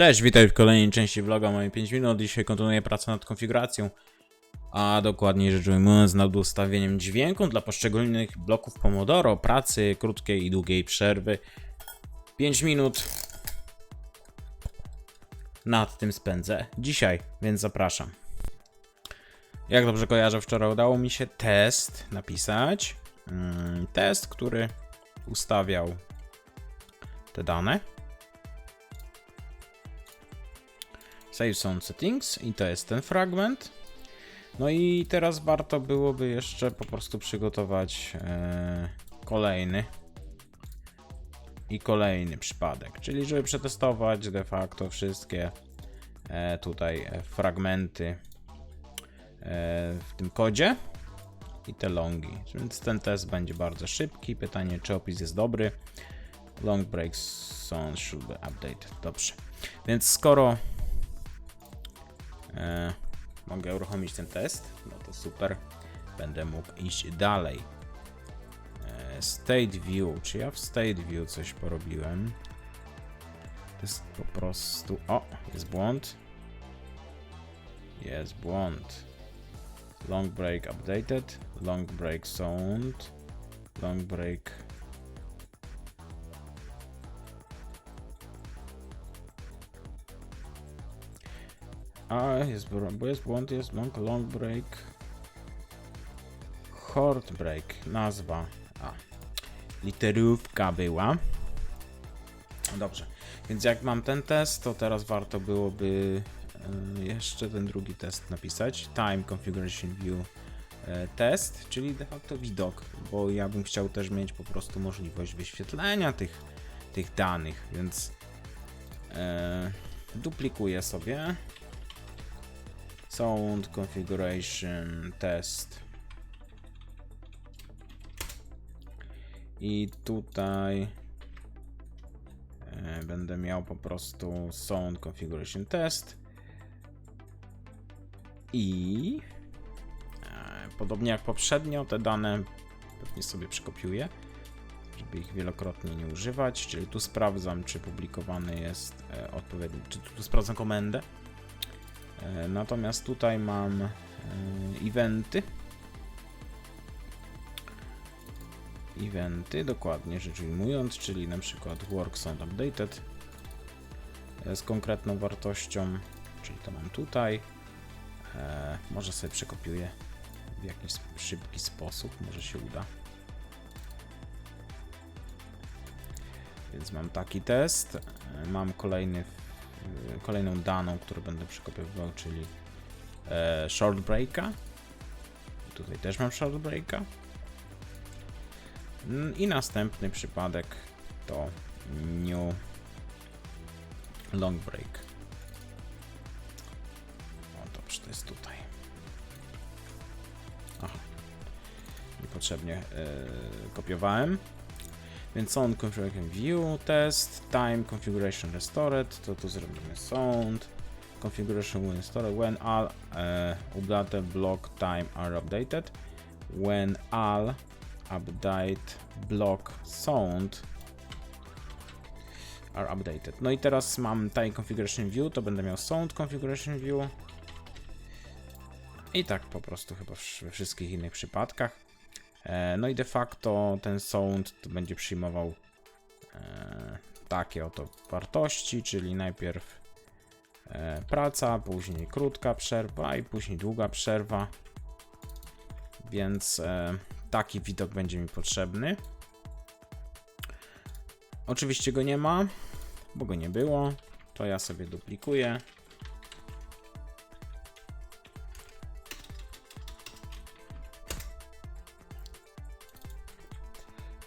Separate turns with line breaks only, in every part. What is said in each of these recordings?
Cześć, witaj w kolejnej części vloga moje 5 minut. Dzisiaj kontynuuję pracę nad konfiguracją, a dokładniej rzecz ujmując nad ustawieniem dźwięku dla poszczególnych bloków Pomodoro, pracy krótkiej i długiej przerwy. 5 minut nad tym spędzę dzisiaj, więc zapraszam. Jak dobrze kojarzę, wczoraj udało mi się test napisać. Mm, Test, który ustawiał te dane. Save Sound Settings i to jest ten fragment. No i teraz warto byłoby jeszcze po prostu przygotować e, kolejny i kolejny przypadek, czyli żeby przetestować de facto wszystkie e, tutaj e, fragmenty e, w tym kodzie i te longi. Więc ten test będzie bardzo szybki. Pytanie, czy opis jest dobry. Long breaks sound should be updated. Dobrze. Więc skoro e, mogę uruchomić ten test, no to super. Będę mógł iść dalej. E, state view. Czy ja w state view coś porobiłem? To jest po prostu. O, jest błąd. Jest błąd. Long break updated. Long break sound. Long break. A, jest, bo jest błąd, jest long, long break. Hard break, nazwa. A, literówka była. Dobrze, więc jak mam ten test, to teraz warto byłoby e, jeszcze ten drugi test napisać. Time Configuration View e, test, czyli de facto widok, bo ja bym chciał też mieć po prostu możliwość wyświetlenia tych, tych danych, więc e, duplikuję sobie Sound Configuration Test. I tutaj e, będę miał po prostu Sound Configuration Test. I e, podobnie jak poprzednio, te dane pewnie sobie przekopiuję, żeby ich wielokrotnie nie używać. Czyli tu sprawdzam, czy publikowany jest e, odpowiedni, czy tu, tu sprawdzam komendę. E, Natomiast tutaj mam e, eventy. Eventy, dokładnie rzecz ujmując, czyli na przykład work sound updated e, z konkretną wartością, czyli to mam tutaj. Może sobie przekopiuję w jakiś szybki sposób, może się uda. Więc mam taki test. Mam kolejny kolejną daną, którą będę przekopiowywał, czyli e, short breaka. Tutaj też mam short breaka. Mm, I następny przypadek to new long break. O, dobrze, to jest tutaj. Aha. Niepotrzebnie e, kopiowałem. Więc sound configuration view test, time configuration restored, to tu zrobimy sound configuration when restored, when all uh, update block time are updated, when all update block sound are updated. No i teraz mam time configuration view, to będę miał sound configuration view i tak po prostu chyba we wszystkich innych przypadkach. E, No i de facto ten sound będzie przyjmował e, takie oto wartości, czyli najpierw e, praca, później krótka przerwa i później długa przerwa. Więc taki widok będzie mi potrzebny. Oczywiście go nie ma, bo go nie było. To ja sobie duplikuję.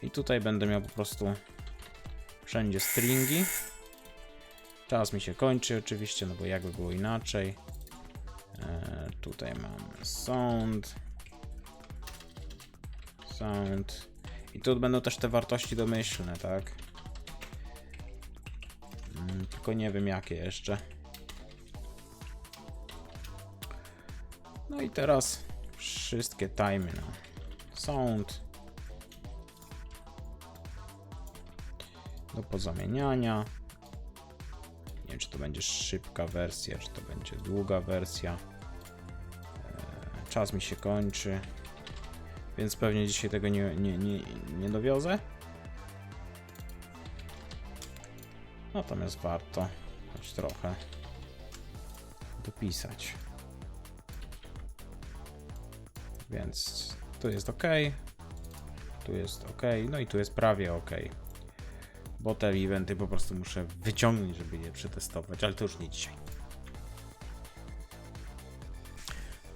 I tutaj będę miał po prostu wszędzie stringi. Czas mi się kończy oczywiście, no bo jakby było inaczej. E, tutaj mamy sound. Sound. I tu będą też te wartości domyślne, tak? Mm, tylko nie wiem jakie jeszcze. No i teraz wszystkie timey na sound. Do pozamieniania. wiem, czy to będzie szybka wersja, czy to będzie długa wersja. E, Czas mi się kończy, więc pewnie dzisiaj tego nie, nie, nie, nie dowiozę. Natomiast warto choć trochę dopisać. Więc tu jest ok, tu jest ok, no i tu jest prawie ok. Bo te eventy po prostu muszę wyciągnąć, żeby je przetestować, ale to już nie dzisiaj.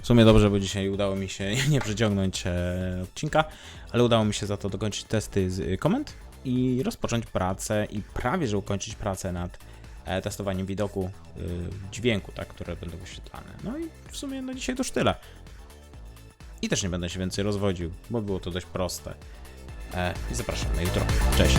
W sumie dobrze, bo dzisiaj udało mi się nie przeciągnąć e, odcinka, ale udało mi się za to dokończyć testy z y, komend i rozpocząć pracę i prawie, że ukończyć pracę nad e, testowaniem widoku dźwięku, tak, które będą wyświetlane. No i w sumie na dzisiaj to już tyle. I też nie będę się więcej rozwodził, bo było to dość proste. E, I zapraszam na jutro. Cześć.